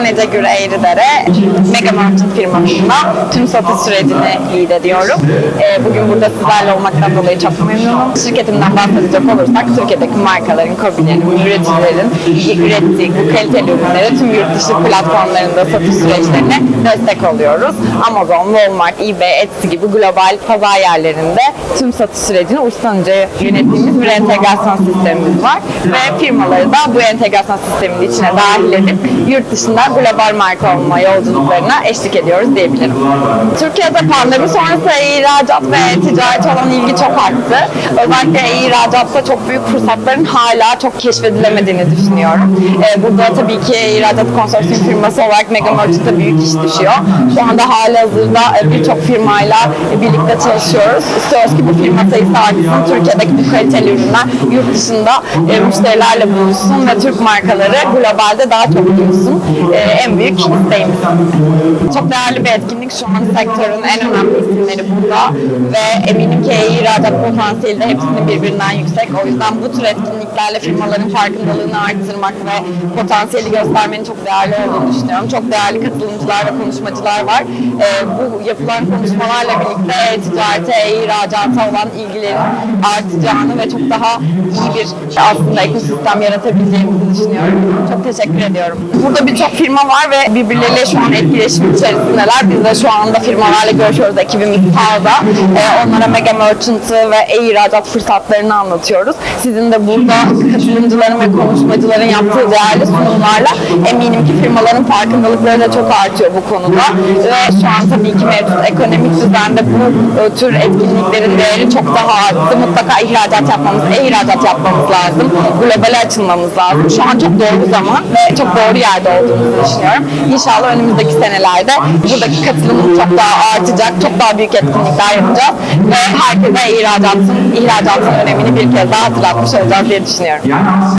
ben Ece Güre. Mega Merchant firmasında tüm satış sürecini lead ediyorum. Ee, bugün burada sizlerle olmaktan dolayı çok memnunum. Şirketimden bahsedecek olursak Türkiye'deki markaların, kobilerin, üreticilerin ürettiği bu kaliteli ürünleri tüm yurt dışı platformlarında satış süreçlerine destek oluyoruz. Amazon, Walmart, eBay, Etsy gibi global pazar yerlerinde tüm satış sürecini uçtan önce yönettiğimiz bir entegrasyon sistemimiz var. Ve firmaları da bu entegrasyon sisteminin içine dahil edip yurt dışında global marka olma yolculuklarına eşlik ediyoruz diyebilirim. Türkiye'de pandemi sonrası ihracat ve ticaret olan ilgi çok arttı. Özellikle ihracatta çok büyük fırsatların hala çok keşfedilemediğini düşünüyorum. Ee, burada tabii ki ihracat konsorsiyum firması olarak Mega Merchant'a büyük iş düşüyor. Şu anda hala hazırda e, birçok firmayla birlikte çalışıyoruz. İstiyoruz ki bu firma sayısı artsın. Türkiye'deki bu kaliteli ürünler yurt dışında e, müşterilerle buluşsun ve Türk markaları globalde daha çok duyulsun. E, en büyük isteğimiz. Çok değerli bir etkinlik. Şu an sektörün en önemli isimleri burada ve eminim ki ihracat potansiyeli de hepsinin birbirinden yüksek. O yüzden bu tür etkinliklerle firmaların farkındalığını arttırmak ve potansiyeli göstermenin çok değerli olduğunu düşünüyorum. Çok değerli katılımcılar ve konuşmacılar var. E, bu yapılan konuşmalarla birlikte e-ticarete, e-ihracata olan ilgilerin artacağını ve çok daha iyi bir aslında ekosistem yaratabileceğimizi düşünüyorum. Çok teşekkür ediyorum. Burada birçok firma var ve birbirleriyle şu an etkileşim içerisindeler. Biz de şu anda firmalarla görüşüyoruz. Ekibimiz sahada. Ee, onlara Mega Merchant'ı ve e-ihracat fırsatlarını anlatıyoruz. Sizin de burada katılımcıların ve konuşmacıların yaptığı değerli sunumlarla eminim ki firmaların farkındalıkları da çok artıyor bu konuda. Ve şu an tabii ki mevcut ekonomik düzende bu e, tür etkinliklerin değeri çok daha arttı. Mutlaka ihracat yapmamız, e-ihracat yapmamız lazım. Globale açılmamız lazım. Şu an çok doğru zaman ve çok doğru yerde olduğumuzu düşünüyorum. İnşallah önümüzdeki senelerde buradaki katılım çok daha artacak, çok daha büyük etkinlikler yapacağız ve herkese ihracatın, ihracatın önemini bir kez daha hatırlatmış olacağız diye düşünüyorum.